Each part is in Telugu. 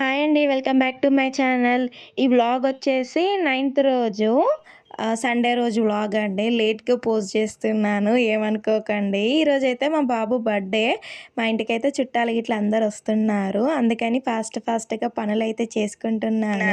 హాయ్ అండి welcome back to my channel. ఈ వ్లాగ్ వచ్చేసి నైన్త్ రోజు. సండే రోజు వ్లాగ్ అండి. లేట్గా పోస్ట్ చేస్తున్నాను. ఏమనుకోకండి. ఈరోజు అయితే మా బాబు బర్త్డే మా ఇంటికి అయితే చుట్టాలు ఇట్లా అందరు వస్తున్నారు. అందుకని ఫాస్ట్ ఫాస్ట్గా పనులు అయితే చేసుకుంటున్నాను.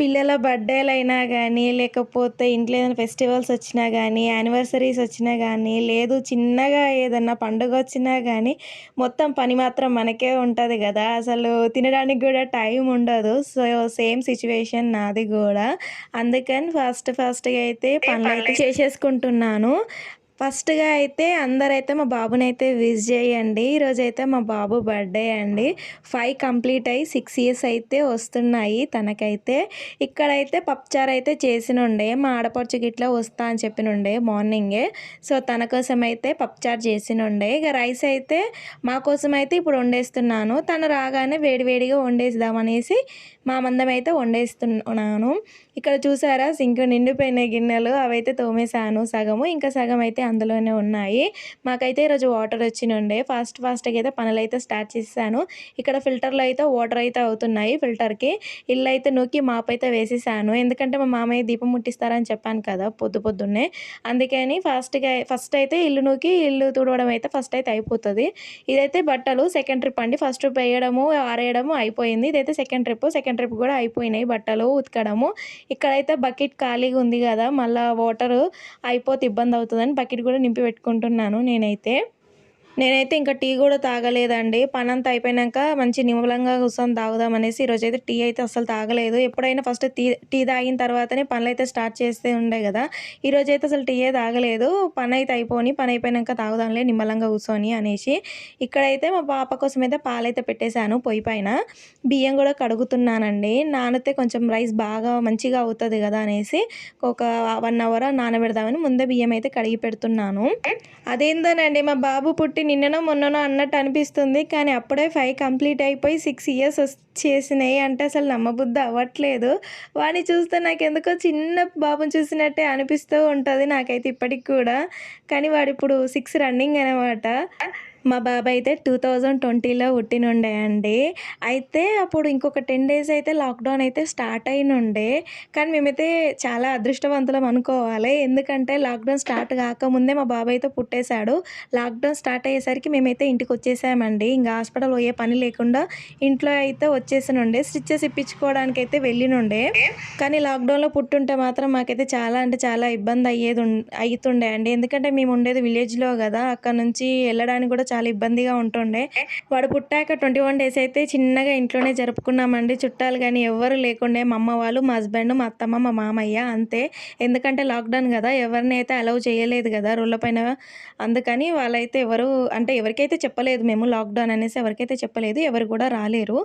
పిల్లల బర్త్డేలు అయినా కానీ లేకపోతే ఇంట్లో ఏదైనా ఫెస్టివల్స్ వచ్చినా కానీ యానివర్సరీస్ వచ్చినా కానీ లేదు చిన్నగా ఏదన్నా పండుగ వచ్చినా కానీ మొత్తం పని మాత్రం మనకే ఉంటుంది కదా. అసలు తినడానికి కూడా టైం ఉండదు. సో సేమ్ సిచ్యువేషన్ నాది కూడా. అందుకని ఫాస్ట్ ఫాస్ట్గా అయితే పనులు అయితే చేసేసుకుంటున్నాను. ఫస్ట్గా అయితే అందరైతే మా బాబునైతే విజ్ చేయండి. ఈరోజు అయితే మా బాబు బర్త్డే అండి. ఫైవ్ కంప్లీట్ అయ్యి సిక్స్ ఇయర్స్ అయితే వస్తున్నాయి తనకైతే. ఇక్కడైతే పప్చార్ అయితే చేసినుండే. మా ఆడపడుచు గిట్లా వస్తా అని చెప్పినుండే మార్నింగే. సో తన కోసం అయితే పప్చార్ చేసినుండే. ఇక రైస్ అయితే మా కోసం అయితే ఇప్పుడు వండేస్తున్నాను. తను రాగానే వేడివేడిగా వండేద్దామనేసి మా మందం అయితే వండేస్తున్నాను. ఇక్కడ చూసారా సింక్ నిండిపోయిన గిన్నెలు. అవైతే తోమేశాను సగము. ఇంకా సగం అయితే అందులోనే ఉన్నాయి. మాకైతే ఈరోజు వాటర్ వచ్చినుండే. ఫాస్ట్ ఫాస్ట్గా అయితే పనులు అయితే స్టార్ట్ చేశాను. ఇక్కడ ఫిల్టర్లో అయితే వాటర్ అయితే అవుతున్నాయి ఫిల్టర్కి. ఇల్లు అయితే నూకి మాప్ అయితే వేసేసాను. ఎందుకంటే మా మామయ్య దీపం ముట్టిస్తారని చెప్పాను కదా పొద్దు పొద్దున్నే. అందుకని ఫాస్ట్గా ఫస్ట్ అయితే ఇల్లు నూకి ఇల్లు తుడవడం అయితే ఫస్ట్ అయితే అయిపోతుంది. ఇదైతే బట్టలు సెకండ్ ట్రిప్ అండి. ఫస్ట్ ట్రిప్ వేయడము ఆరేయడము అయిపోయింది. ఇదైతే సెకండ్ ట్రిప్ సెకండ్ ట్రిప్ కూడా అయిపోయినాయి బట్టలు ఉతకడము. ఇక్కడైతే బకెట్ ఖాళీగా ఉంది కదా. మళ్ళీ వాటర్ అయిపోతే ఇబ్బంది అవుతుందని బకెట్ కూడా నింపి పెట్టుకుంటున్నాను నేనైతే. నేనైతే ఇంకా టీ కూడా తాగలేదండి. పని అంతా అయిపోయినాక మంచి నిమ్మలంగా కూర్చొని తాగుదాం అనేసి ఈరోజు అయితే టీ అయితే అసలు తాగలేదు. ఎప్పుడైనా ఫస్ట్ టీ టీ తాగిన తర్వాతనే పనులు అయితే స్టార్ట్ చేస్తే ఉండే కదా. ఈరోజు అయితే అసలు టీయే తాగలేదు. పని అయితే అయిపోని పని అయిపోయినాక తాగుదాంలే నిమ్మలంగా కూర్చొని అనేసి ఇక్కడైతే మా పాప కోసం అయితే పాలైతే పెట్టేశాను పొయ్యి పైన. బియ్యం కూడా కడుగుతున్నానండి. నానితే కొంచెం రైస్ బాగా మంచిగా అవుతుంది కదా అనేసి ఒక వన్ అవర్ నానబెడదామని ముందే బియ్యం అయితే కడిగి పెడుతున్నాను. అదేందోనండి మా బాబు పుట్టి నిన్ననో మొన్ననో అన్నట్టు అనిపిస్తుంది. కానీ అప్పుడే ఫైవ్ కంప్లీట్ అయిపోయి సిక్స్ ఇయర్స్ చేసినాయి అంటే అసలు నమ్మబుద్ధి అవ్వట్లేదు. వాడిని చూస్తే నాకు ఎందుకో చిన్న బాబుని చూసినట్టే అనిపిస్తూ ఉంటుంది నాకైతే ఇప్పటికి కూడా. కానీ వాడు ఇప్పుడు సిక్స్ రన్నింగ్ అనమాట మా బాబాయ్ అయితే టూ థౌజండ్ ట్వంటీలో పుట్టినుండే అండి. అయితే అప్పుడు ఇంకొక టెన్ డేస్ అయితే లాక్డౌన్ అయితే స్టార్ట్ అయినుండే. కానీ మేమైతే చాలా అదృష్టవంతులం అనుకోవాలి. ఎందుకంటే లాక్డౌన్ స్టార్ట్ కాకముందే మా బాబాయ్ అయితే పుట్టేశాడు. లాక్డౌన్ స్టార్ట్ అయ్యేసరికి మేమైతే ఇంటికి వచ్చేసామండి. ఇంకా హాస్పిటల్ పోయే పని లేకుండా ఇంట్లో అయితే వచ్చేసినుండే. స్టిచ్చెస్ ఇప్పించుకోవడానికి అయితే వెళ్ళినుండే. కానీ లాక్డౌన్లో పుట్టుంటే మాత్రం మాకైతే చాలా అంటే చాలా ఇబ్బంది అయ్యేది అవుతుండే అండి. ఎందుకంటే మేము ఉండేది విలేజ్లో కదా. అక్కడ నుంచి వెళ్ళడానికి కూడా చాలా ఇబ్బందిగా ఉంటుండే. వాడు పుట్టాక ట్వంటీ వన్ డేస్ అయితే చిన్నగా ఇంట్లోనే జరుపుకున్నామండి. చుట్టాలు కానీ ఎవరు లేకుండే. మా అమ్మ వాళ్ళు మా హస్బెండ్ మా అత్తమ్మ మా మామయ్య అంతే. ఎందుకంటే లాక్డౌన్ కదా ఎవరిని అయితే అలౌ చేయలేదు కదా రోడ్ల పైన. అందుకని వాళ్ళైతే ఎవరు అంటే ఎవరికైతే చెప్పలేదు మేము లాక్డౌన్ అనేసి ఎవరికైతే చెప్పలేదు ఎవరు కూడా రాలేరు.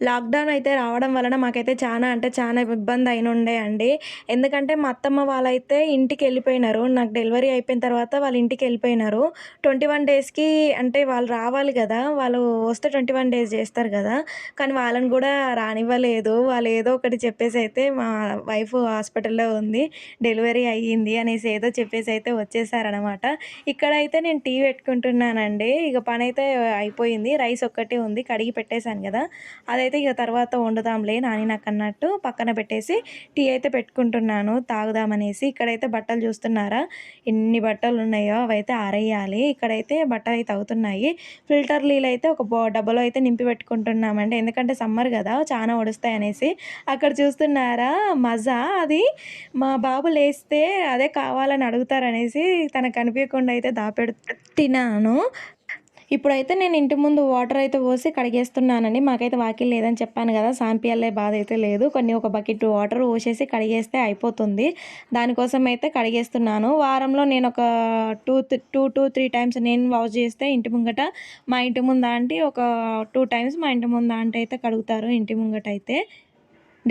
లాక్డౌన్ అయితే రావడం వలన మాకైతే చాలా అంటే చాలా ఇబ్బంది అయినుండే అండి. ఎందుకంటే మా అత్తమ్మ వాళ్ళైతే ఇంటికి వెళ్ళిపోయినారు. నాకు డెలివరీ అయిపోయిన తర్వాత వాళ్ళు ఇంటికి వెళ్ళిపోయినారు. ట్వంటీ వన్ డేస్కి అంటే వాళ్ళు రావాలి కదా వాళ్ళు వస్తే ట్వంటీ వన్ డేస్ చేస్తారు కదా. కానీ వాళ్ళని కూడా రానివ్వలేదు. వాళ్ళు ఏదో ఒకటి చెప్పేసి అయితే మా వైఫ్ హాస్పిటల్లో ఉంది. డెలివరీ అయ్యింది అనేసి ఏదో చెప్పేసి అయితే వచ్చేసారనమాట ఇక్కడైతే నేను టీ పెట్టుకుంటున్నానండి. ఇక పని అయితే అయిపోయింది. రైస్ ఒక్కటే ఉంది. కడిగి పెట్టేశాను కదా. అదైతే అయితే ఇక తర్వాత వండుదాంలే నాని నాకు అన్నట్టు పక్కన పెట్టేసి టీ అయితే పెట్టుకుంటున్నాను తాగుదామనేసి. ఇక్కడైతే బట్టలు చూస్తున్నారా? ఎన్ని బట్టలు ఉన్నాయో అవైతే ఆరేయాలి. ఇక్కడైతే బట్టలు అయితే అవుతున్నాయి ఫిల్టర్ నీళ్ళు అయితే ఒక బో డబ్బాలో అయితే నింపి పెట్టుకుంటున్నామండి. ఎందుకంటే సమ్మర్ కదా చాలా ఒడుస్తాయి అనేసి అక్కడ చూస్తున్నారా? మజా. అది మా బాబు లేస్తే అదే కావాలని అడుగుతారనేసి తనకు కనిపించకుండా అయితే దాపెడుతున్నాను. ఇప్పుడైతే నేను ఇంటి ముందు వాటర్ అయితే పోసి కడిగేస్తున్నానండి. మాకైతే వాకిల్ లేదని చెప్పాను కదా. సాంపియల్లే బాధ అయితే లేదు. కొన్ని ఒక బకెట్ వాటర్ పోసేసి కడిగేస్తే అయిపోతుంది. దానికోసం అయితే కడిగేస్తున్నాను. వారంలో నేను ఒక two two two three times నేను వాష్ చేస్తే ఇంటి ముంగట మా ఇంటి ముందు ఆంటీ ఒక టూ టైమ్స్ మా ఇంటి ముందు ఆంటీ అయితే కడుగుతారు ఇంటి ముంగట అయితే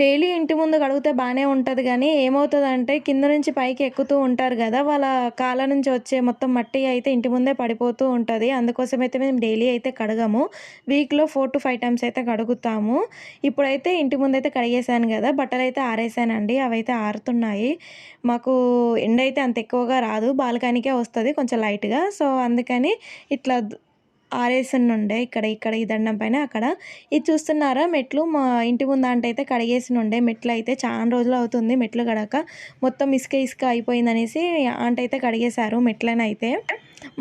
డైలీ ఇంటి ముందు కడిగితే బాగానే ఉంటుంది కానీ ఏమవుతుందంటే కింద నుంచి పైకి ఎక్కుతూ ఉంటారు కదా వాళ్ళ కాళ్ళ నుంచి వచ్చే మొత్తం మట్టి అయితే ఇంటి ముందే పడిపోతూ ఉంటుంది. అందుకోసం అయితే మేము డైలీ అయితే కడగము. వీక్లో ఫోర్ టు ఫైవ్ టైమ్స్ అయితే కడుగుతాము. ఇప్పుడైతే ఇంటి ముందు అయితే కడిగేసాను కదా బట్టలు అయితే ఆరేసానండి అవైతే ఆరుతున్నాయి. మాకు ఎండ అయితే అంత ఎక్కువగా రాదు బాల్కనీకే వస్తుంది కొంచెం లైట్గా సో అందుకని ఇట్లా ఆరేసినుండే ఇక్కడ ఇక్కడ ఈ దండం పైన అక్కడ. ఇది చూస్తున్నారా మెట్లు? మా ఇంటి ముందంట అయితే కడిగేసినుండే. మెట్లు అయితే చాలా రోజులు అవుతుంది. మెట్లు కడక మొత్తం ఇసుక ఇసుక అయిపోయింది అనేసి ఆంట అయితే కడిగేశారు మెట్లనైతే.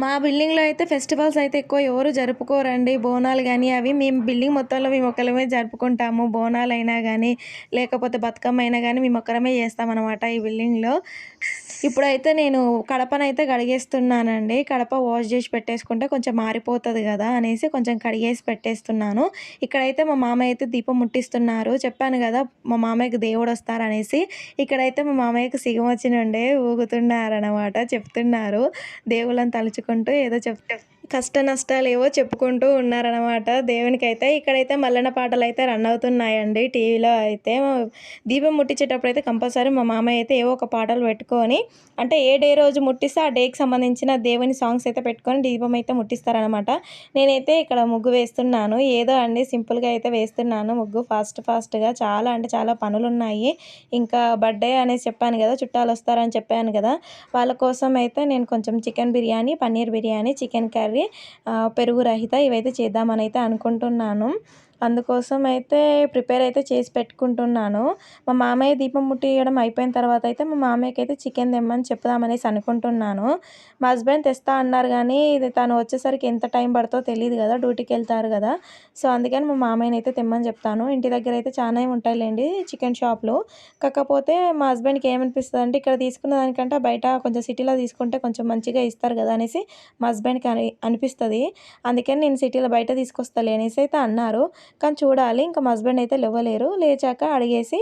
మా బిల్డింగ్లో అయితే ఫెస్టివల్స్ అయితే ఎక్కువ ఎవరు జరుపుకోరండి. బోనాలు కానీ అవి మేము బిల్డింగ్ మొత్తంలో మేము ఒకరమే జరుపుకుంటాము. బోనాలు అయినా కానీ లేకపోతే బతుకమ్మ అయినా కానీ మేము ఒక్కరమే చేస్తామన్నమాట ఈ బిల్డింగ్లో. ఇప్పుడైతే నేను కడపనైతే కడిగేస్తున్నానండి. కడప వాష్ చేసి పెట్టేసుకుంటే కొంచెం మారిపోతుంది కదా అనేసి కొంచెం కడిగేసి పెట్టేస్తున్నాను. ఇక్కడైతే మా మామయ్య అయితే దీపం ముట్టిస్తున్నారు. చెప్పాను కదా మా మామయ్యకి దేవుడు వస్తారు అనేసి ఇక్కడైతే మా మామయ్యకి సిగం వచ్చినండే ఊగుతున్నారనమాట చెప్తున్నారు. దేవుళ్ళని తలుచుకుంటూ ఏదో చెప్తే కష్ట నష్టాలు ఏవో చెప్పుకుంటూ ఉన్నారనమాట దేవునికి అయితే ఇక్కడైతే మల్లన పాటలు అయితే రన్ అవుతున్నాయండి. టీవీలో అయితే దీపం ముట్టించేటప్పుడు అయితే కంపల్సరీ మా మామయ్య అయితే ఏవో ఒక పాటలు పెట్టుకొని అంటే ఏ డే రోజు ముట్టిస్తే ఆ డేకి సంబంధించిన దేవుని సాంగ్స్ అయితే పెట్టుకొని దీపం అయితే ముట్టిస్తారనమాట నేనైతే ఇక్కడ ముగ్గు వేస్తున్నాను. ఏదో అండి సింపుల్గా అయితే వేస్తున్నాను ముగ్గు. ఫాస్ట్ ఫాస్ట్గా చాలా అంటే చాలా పనులు ఉన్నాయి ఇంకా బర్త్డే అనేసి చెప్పాను కదా చుట్టాలు వస్తారని చెప్పాను కదా వాళ్ళ కోసం అయితే నేను కొంచెం chicken biryani paneer biryani chicken curry పెరుగు రహిత ఇవైతే చేద్దామని అయితే అనుకుంటున్నాను. అందుకోసం అయితే ప్రిపేర్ అయితే చేసి పెట్టుకుంటున్నాను. మా మామయ్య దీపం ముట్టియడం అయిపోయిన తర్వాత అయితే మా మామయ్యకి అయితే చికెన్ తెమ్మని చెప్దామనేసి అనుకుంటున్నాను. మా హస్బెండ్ తెస్తా అన్నారు కానీ ఇది తను వచ్చేసరికి ఎంత టైం పడుతుందో తెలియదు కదా డ్యూటీకి వెళ్తారు కదా. సో అందుకని మా మామయ్యని అయితే తెమ్మని చెప్తాను. ఇంటి దగ్గర అయితే చాలా ఉంటాయిలేండి చికెన్ షాప్లో. కాకపోతే మా హస్బెండ్కి ఏమనిపిస్తుంది అంటే ఇక్కడ తీసుకున్న దానికంటే బయట కొంచెం సిటీలో తీసుకుంటే కొంచెం మంచిగా ఇస్తారు కదా అనేసి మా హస్బెండ్కి అని అనిపిస్తుంది. అందుకని నేను సిటీలో బయట తీసుకొస్తాలే అనేసి అయితే అన్నారు. కానీ చూడాలి. ఇంకా మా హస్బెండ్ అయితే లేవలేరు. లేచాక అడిగేసి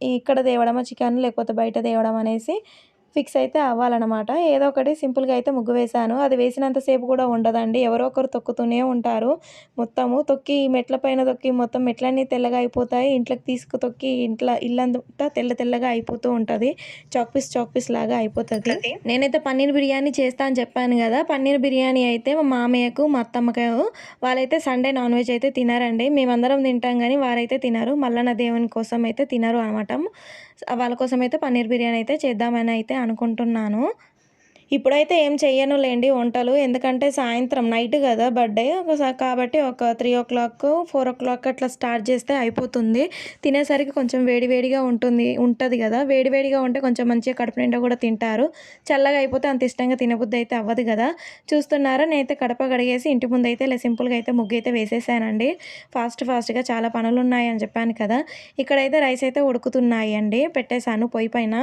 ఇక్కడ తేవడమా చికెన్ లేకపోతే బయట తేవడం అనేసి ఫిక్స్ అయితే అవ్వాలన్నమాట. ఏదో ఒకటి సింపుల్గా అయితే ముగ్గు వేశాను. అది వేసినంతసేపు కూడా ఉండదండి. ఎవరో ఒకరు తొక్కుతూనే ఉంటారు. మొత్తము తొక్కి మెట్ల పైన తొక్కి మొత్తం మెట్లన్నీ తెల్లగా అయిపోతాయి. ఇంట్లోకి తీసుకు తొక్కి ఇంట్లో ఇల్లంతా తెల్ల తెల్లగా అయిపోతూ ఉంటుంది. చాక్ పీస్ చాక్ పీస్ లాగా అయిపోతుంది. నేనైతే పన్నీర్ బిర్యానీ చేస్తా అని చెప్పాను కదా. పన్నీర్ బిర్యానీ అయితే మా మామయ్యకు మా అత్తమ్మకు వాళ్ళైతే సండే నాన్ వెజ్ అయితే తినారండి. మేమందరం తింటాం కానీ వారైతే తినరు. మల్లన్న దేవుని కోసం అయితే తినరు అనమాట వాళ్ళ కోసం అయితే పన్నీర్ బిర్యానీ అయితే చేద్దామని అయితే అనుకుంటున్నాను. ఇప్పుడైతే ఏం చెయ్యను లేండి వంటలు. ఎందుకంటే సాయంత్రం నైట్ కదా బర్త్డే. కాబట్టి ఒక three o'clock four o'clock అట్లా స్టార్ట్ చేస్తే అయిపోతుంది. తినేసరికి కొంచెం వేడివేడిగా ఉంటుంది ఉంటుంది కదా. వేడివేడిగా ఉంటే కొంచెం మంచిగా కడుపు నిండా కూడా తింటారు. చల్లగా అయిపోతే అంత ఇష్టంగా తినబుద్ధి అయితే అవ్వదు కదా. చూస్తున్నారా? నేనైతే కడప కడిగేసి ఇంటి ముందు అయితే ఇలా సింపుల్గా అయితే ముగ్గు అయితే వేసేసానండి. ఫాస్ట్ ఫాస్ట్గా చాలా పనులు ఉన్నాయని చెప్పాను కదా. ఇక్కడైతే రైస్ అయితే ఉడుకుతున్నాయి అండి పెట్టేశాను పొయ్యి పైన.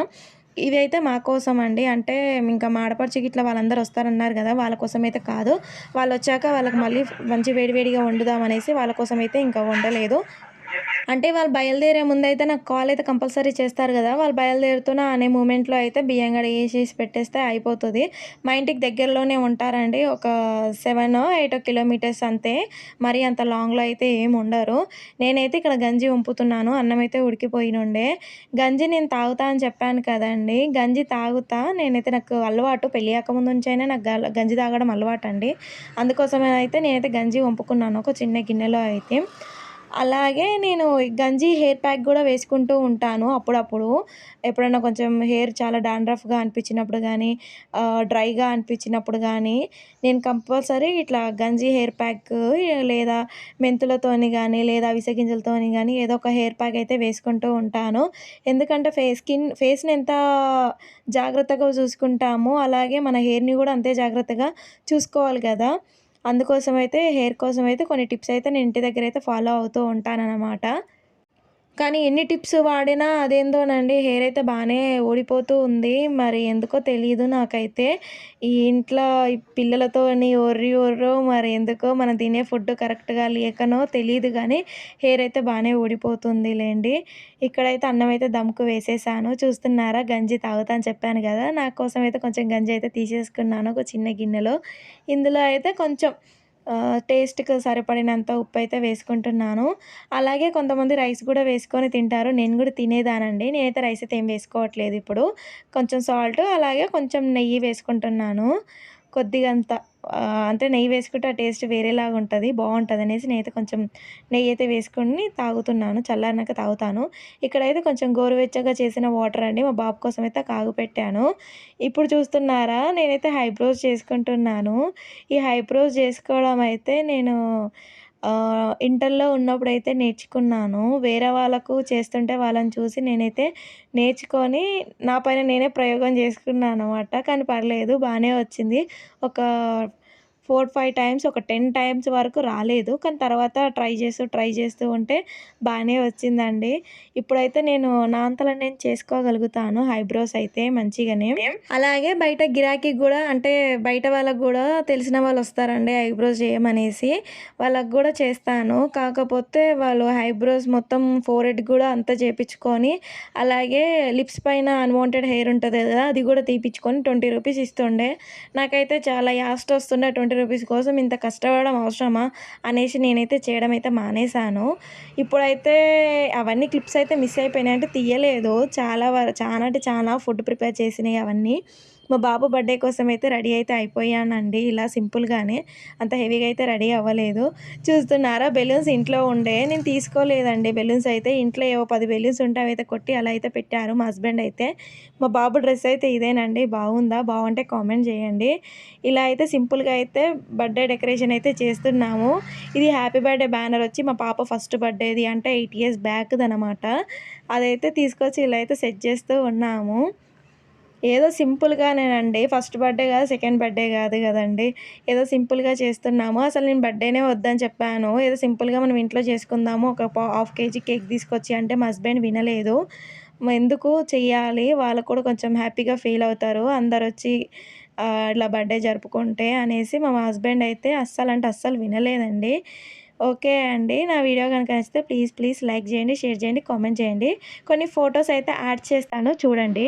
ఇవి అయితే మా కోసం అండి అంటే ఇంకా మా ఆడపడుచుకి ఇట్లా వాళ్ళందరూ వస్తారన్నారు కదా వాళ్ళ కోసం అయితే కాదు. వాళ్ళు వచ్చాక వాళ్ళకి మళ్ళీ మంచి వేడివేడిగా వండుదాం అనేసి వాళ్ళ కోసం అయితే ఇంకా వండలేదు. అంటే వాళ్ళు బయలుదేరే ముందు అయితే నాకు కాల్ అయితే కంపల్సరీ చేస్తారు కదా. వాళ్ళు బయలుదేరుతున్న అనే మూమెంట్లో అయితే బియ్యం గడ వేసేసి పెట్టేస్తే అయిపోతుంది. మా ఇంటికి దగ్గరలోనే ఉంటారండి. ఒక సెవెన్ ఎయిట్ కిలోమీటర్స్ అంతే. మరి అంత లాంగ్లో అయితే ఏమి ఉండరు. నేనైతే ఇక్కడ గంజి వంపుతున్నాను. అన్నం అయితే ఉడికిపోయినుండే. గంజి నేను తాగుతా అని చెప్పాను కదండి. గంజి తాగుతా. నేనైతే నాకు అలవాటు. పెళ్ళి ముందు నుంచైనా నాకు గంజి తాగడం అలవాటు అండి అందుకోసమే అయితే నేనైతే గంజి వంపుకున్నాను. ఒక చిన్న గిన్నెలో అయితే. అలాగే నేను గంజి హెయిర్ ప్యాక్ కూడా వేసుకుంటూ ఉంటాను అప్పుడప్పుడు. ఎప్పుడైనా కొంచెం హెయిర్ చాలా డాండ్రఫ్గా అనిపించినప్పుడు కానీ డ్రైగా అనిపించినప్పుడు కానీ నేను కంపల్సరీ ఇట్లా గంజి హెయిర్ ప్యాక్ లేదా మెంతులతోని కానీ లేదా విసగింజలతోని కానీ ఏదో ఒక హెయిర్ ప్యాక్ అయితే వేసుకుంటూ ఉంటాను. ఎందుకంటే ఫేస్ స్కిన్ ఫేస్ని ఎంత జాగ్రత్తగా చూసుకుంటామో అలాగే మన హెయిర్ని కూడా అంతే జాగ్రత్తగా చూసుకోవాలి కదా. అందుకోసం అయితే హెయిర్ కోసం అయితే కొన్ని టిప్స్ అయితే నేను ఇంటి దగ్గర అయితే ఫాలో అవుతూ ఉంటానన్నమాట. కానీ ఎన్ని టిప్స్ వాడినా అదేందోనండి హెయిర్ అయితే బాగానే ఊడిపోతూ ఉంది. మరి ఎందుకో తెలియదు నాకైతే. ఈ ఇంట్లో ఈ పిల్లలతోని ఒర్రి ఒర్రో మరి ఎందుకో మనం తినే ఫుడ్ కరెక్ట్గా లేకనో తెలియదు కానీ హెయిర్ అయితే బాగానే ఊడిపోతుంది లేండి ఇక్కడైతే అన్నం అయితే దమ్కు వేసేసాను. చూస్తున్నారా? గంజి తాగుతా చెప్పాను కదా. నా కోసం అయితే కొంచెం గంజి అయితే తీసేసుకున్నాను ఒక చిన్న గిన్నెలో. ఇందులో అయితే కొంచెం టేస్ట్కి సరిపడినంత ఉప్పు అయితే వేసుకుంటున్నాను. అలాగే కొంతమంది రైస్ కూడా వేసుకొని తింటారు. నేను కూడా తినేదానండి. నేనైతే రైస్ అయితే ఏం వేసుకోవట్లేదు ఇప్పుడు. కొంచెం సాల్ట్ అలాగే కొంచెం నెయ్యి వేసుకుంటున్నాను. కొద్దిగంత. అంటే నెయ్యి వేసుకుంటే ఆ టేస్ట్ వేరేలాగా ఉంటుంది బాగుంటుంది అనేసి నేనైతే కొంచెం నెయ్యి అయితే వేసుకొని తాగుతున్నాను. చల్లారినాక తాగుతాను. ఇక్కడైతే కొంచెం గోరువెచ్చగా చేసిన వాటర్ అండి. మా బాబు కోసం అయితే కాగపెట్టాను. ఇప్పుడు చూస్తున్నారా నేనైతే హైబ్రోస్ చేసుకుంటున్నాను. ఈ హైబ్రోస్ చేసుకోవడం అయితే నేను ఇంటర్‌లో ఉన్నప్పుడైతే నేర్చుకున్నాను. వేరే వాళ్ళకు చేస్తుంటే వాళ్ళని చూసి నేనైతే నేర్చుకొని నా పైన నేనే ప్రయోగం చేసుకున్నాను అనమాట కానీ పర్లేదు బాగానే వచ్చింది. ఒక 4, 5 టైమ్స్ ఒక 10 టైమ్స్ వరకు రాలేదు. కానీ తర్వాత ట్రై చేస్తూ, ట్రై చేస్తూ ఉంటే బాగానే వచ్చిందండి. ఇప్పుడైతే నేను నా అంతలో నేను చేసుకోగలుగుతాను హైబ్రోస్ అయితే మంచిగానే. అలాగే బయట గిరాకీకి కూడా అంటే బయట వాళ్ళకు కూడా తెలిసిన వాళ్ళొస్తారండి ఐబ్రోస్ చేయమనేసి. వాళ్ళకు కూడా చేస్తాను. కాకపోతే వాళ్ళు హైబ్రోస్ మొత్తం ఫోర్ హెడ్ కూడా అంతా చేపించుకొని అలాగే లిప్స్ పైన అన్‌వాంటెడ్ హెయిర్ ఉంటుంది కదా అది కూడా తీపిచ్చుకొని 20 రూపీస్ ఇస్తుండే. నాకైతే చాలా యాస్ట్ వస్తుండే ట్వంటీ 20 రూపీస్ కోసం ఇంత కష్టపడడం అవసరమా? అనేసి నేనైతే చేయడం అయితే మానేశాను. ఇప్పుడైతే అవన్నీ క్లిప్స్ అయితే మిస్ అయిపోయినాయి. అంటే తీయలేదు. చాలా చాలా అంటే చాలా ఫుడ్ ప్రిపేర్ చేసినాయి అవన్నీ. మా బాబు బర్త్‌డే కోసం అయితే రెడీ అయితే అయిపోయానండి. ఇలా సింపుల్‌గానే. అంత హెవీగా అయితే రెడీ అవ్వలేదు. చూస్తున్నారా బెలూన్స్ ఇంట్లో ఉండే. నేను తీసుకోలేదండి బెలూన్స్ అయితే. ఇంట్లో ఏవో పది బెలూన్స్ ఉంటే అయితే కొట్టి అలా అయితే పెట్టారు మా హస్బెండ్ అయితే. మా బాబు డ్రెస్ అయితే ఇదేనండి. బాగుందా? బాగుంటే కామెంట్ చేయండి. ఇలా అయితే సింపుల్‌గా అయితే బర్త్‌డే డెకరేషన్ అయితే చేస్తున్నాము. ఇది హ్యాపీ బర్త్‌డే బ్యానర్ వచ్చి మా పాప ఫస్ట్ బర్త్‌డేది అంటే ఎయిట్ ఇయర్స్ బ్యాక్ది అనమాట అదైతే తీసుకొచ్చి ఇలా అయితే సెట్ చేస్తూ ఉన్నాము. ఏదో సింపుల్‌గానేనండి. ఫస్ట్ బర్త్‌డే కాదు, సెకండ్ బర్త్‌డే కాదు కదండి ఏదో సింపుల్‌గా చేస్తున్నాము. అసలు నేను బర్త్‌డేనే వద్దని చెప్పాను. ఏదో సింపుల్‌గా మనం ఇంట్లో చేసుకుందాము. ఒక హాఫ్ కేజీ కేక్ తీసుకొచ్చి అంటే మా హస్బెండ్ వినలేదు. ఎందుకు చెయ్యాలి? వాళ్ళకు కూడా కొంచెం హ్యాపీగా ఫీల్ అవుతారు. అందరు వచ్చి ఇట్లా బర్త్‌డే జరుపుకుంటే అనేసి మా హస్బెండ్ అయితే అస్సలంటే అస్సలు వినలేదండి. ఓకే అండి. నా వీడియో కనుక నచ్చితే ప్లీజ్, ప్లీజ్ లైక్ చేయండి, షేర్ చేయండి, కామెంట్ చేయండి. కొన్ని ఫొటోస్ అయితే యాడ్ చేస్తాను చూడండి.